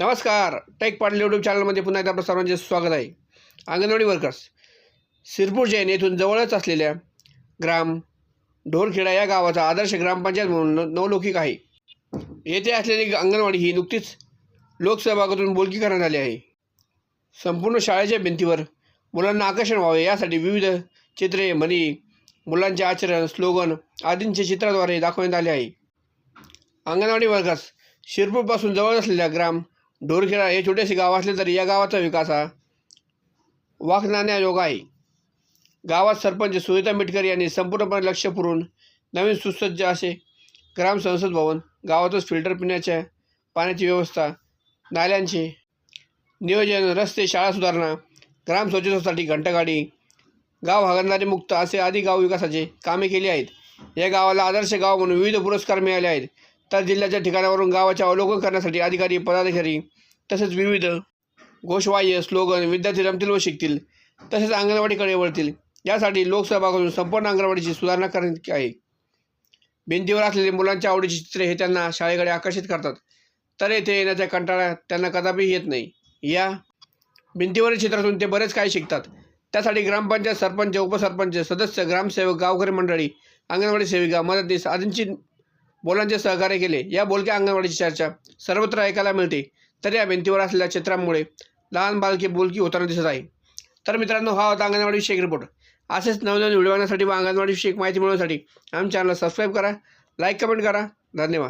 नमस्कार. Take Patil YouTube चॅनलमध्ये पुन्हा एकदा आपलं सर्वांचे स्वागत आहे. अंगणवाडी वर्कर्स सिरपूर जैन येथून जवळच असलेल्या ग्राम ढोरखेडा या गावाचा आदर्श ग्रामपंचायत म्हणून नवलौकिक आहे. येथे असलेली अंगणवाडी ही नुकतीच लोकसहभागातून बोलकी करण्यात आली आहे. संपूर्ण शाळेच्या भिंतीवर मुलांना आकर्षण व्हावे यासाठी विविध चित्रे म्हणी मुलांचे आचरण स्लोगन आदींचे चित्राद्वारे दाखवण्यात आले आहे. अंगणवाडी वर्गास शिरपूरपासून जवळ असलेल्या ग्राम ढोरखेडा हे छोटेसे गाव असले तरी या गावाचा विकास हा. वाखण्याजोगा आहे गावात सरपंच सुनीता मिटकर यांनी संपूर्णपणे लक्ष पुरवून नवीन सुसज्ज असे ग्राम संसद भवन गावातच फिल्टर पिण्याच्या पाण्याची व्यवस्था नाल्यांचे नियोजन रस्ते शाळा सुधारणा ग्राम स्वच्छतेसाठी घंटागाडी गाव हागणदारी मुक्त असे आदी गाव विकासाचे कामे केली आहेत. या गावाला आदर्श गाव म्हणून विविध पुरस्कार मिळाले आहेत. तर जिल्ह्याच्या ठिकाणावरून गावाचे अवलोकन करण्यासाठी अधिकारी पदाधिकारी तसेच विविध घोषवाह्य स्लोगन विद्यार्थी रमतील व शिकतील तसेच अंगणवाडीकडे वळतील. यासाठी लोकसहभागातून संपूर्ण अंगणवाडीची सुधारणा करण्यात आहे. भिंतीवर असलेले मुलांच्या आवडीची चित्रे हे त्यांना शाळेकडे आकर्षित करतात. तर येथे येण्याच्या कंटाळा त्यांना कदापि येत नाही. या भिंतीवरील चित्रातून ते बरेच काही शिकतात. त्यासाठी ग्रामपंचायत सरपंच उपसरपंच सदस्य ग्रामसेवक गावकरी मंडळी अंगणवाडी सेविका मदतनीस आदींची बोलांचे सहकार्य केले. या बोलक्या अंगणवाडीची चर्चा सर्वत्र ऐकायला मिळते. तर या भिंतीवर असलेल्या चित्रांमुळे लहान बालकी बोलकी होताना दिसत आहे. तर मित्रांनो हा होता अंगणवाडी विषयक रिपोर्ट. असेच नवनवीन व्हिडिओ आणण्यासाठी व अंगणवाडी विषयक माहिती मिळवण्यासाठी आमच्या चॅनलला सबस्क्राईब करा लाईक कमेंट करा. धन्यवाद.